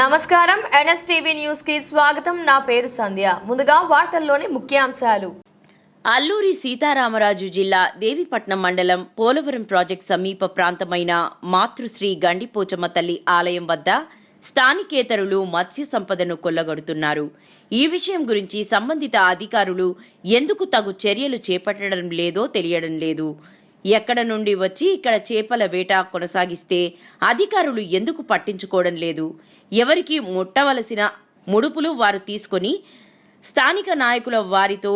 నమస్కారం. ఎన్ఎస్టీవీ న్యూస్కి స్వాగతం. నా పేరు సంధ్య. ముందుగా వార్తల్లోని ముఖ్యాంశాలు. అల్లూరి సీతారామరాజు జిల్లా దేవిపట్నం మండలం పోలవరం ప్రాజెక్ట్ సమీప ప్రాంతమైన మాతృశ్రీ గండిపోచమ్మ తల్లి ఆలయం వద్ద స్థానికేతరులు మత్స్య సంపదను కొల్లగొడుతున్నారు. ఈ విషయం గురించి సంబంధిత అధికారులు ఎందుకు తగు చర్యలు చేపట్టడం లేదో తెలియడం లేదు. ఎక్కడ నుండి వచ్చి ఇక్కడ చేపల వేట కొనసాగిస్తే అధికారులు ఎందుకు పట్టించుకోవడం లేదు? ఎవరికి ముట్టవలసిన ముడుపులు వారు తీసుకొని స్థానిక నాయకుల వారితో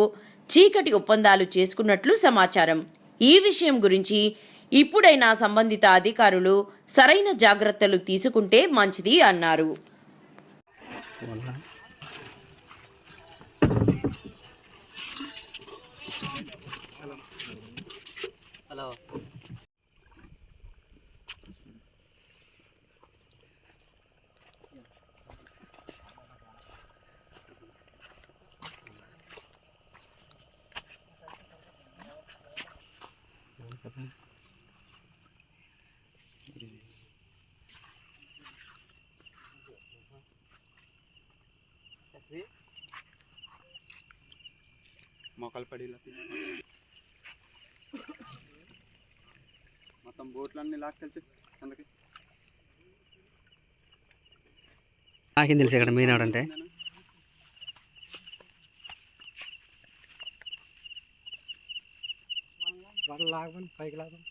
చీకటి ఒప్పందాలు చేసుకున్నట్లు సమాచారం. ఈ విషయం గురించి ఇప్పుడైనా సంబంధిత అధికారులు సరైన జాగ్రత్తలు తీసుకుంటే మంచిది అన్నారు. మొక్కలు పడి బోట్లన్నీ లాక్కెళ్తే కిందకి నాకేం తెలుసు ఇక్కడ మీనాడు అంటే లాగమని పైకి లాగమని.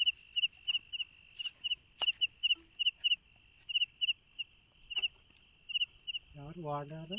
ఎవరు వాడారు?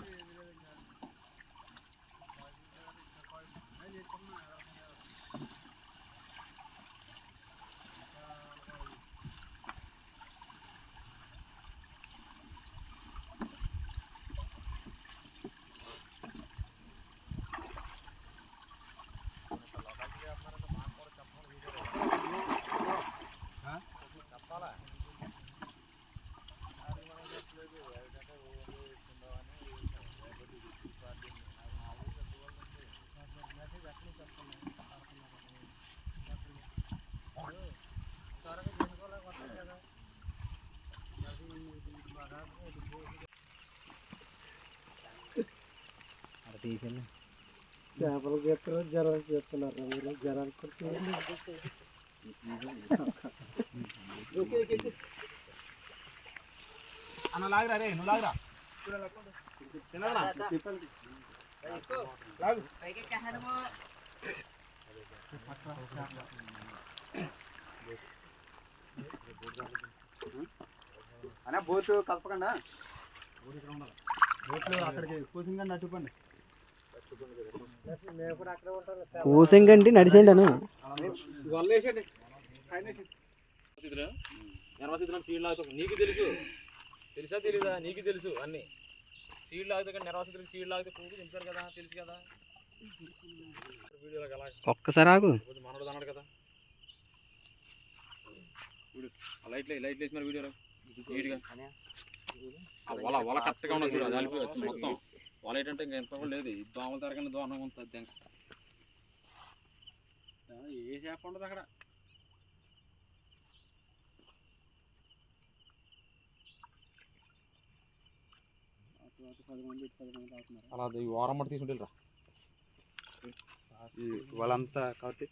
చేపలు గీస్తారు జనాలు చేస్తున్నారు మీరు జనాలు అన్న లాగరా రే నువ్వు లాగరా లాగు బోటు కలపకుండా. అట్టుకోండి ఊసంగంటి నడిచేయండి అను నీకు తెలుసు. తెలుసా తెలీదా? నీకు తెలుసు అన్ని. సీడ్ లాగుతా నిర్వసిద్రం సీడ్ లాగితే పువ్వు దింపారు కదా తెలుసు కదా. ఒక్కసారి ఆగు. మనోడు అన్నాడు కదా. వీడు లైట్లు లైట్లు వేసినారు వీడియోలో. వల వల కరెక్ట్గా ఉన్నది అలిపి మొత్తం. వల ఏంటంటే ఇంకా ఎంత కూడా లేదు దోమల తరగని దోమం ఉంటుంది ఇంకా. ఏ చేప ఉండదు అక్కడ. పది మంది పది మంది అవుతున్నారు అలా ఈ వారం మట్టి తీసుకుంటే రా వాళ్ళంతా కాబట్టి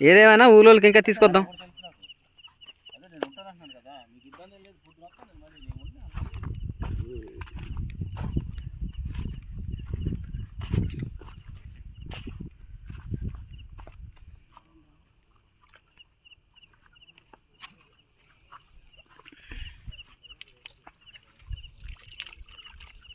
ఏదేమైనా ఊళ్ళోకి ఇంకా తీసుకొద్దాం.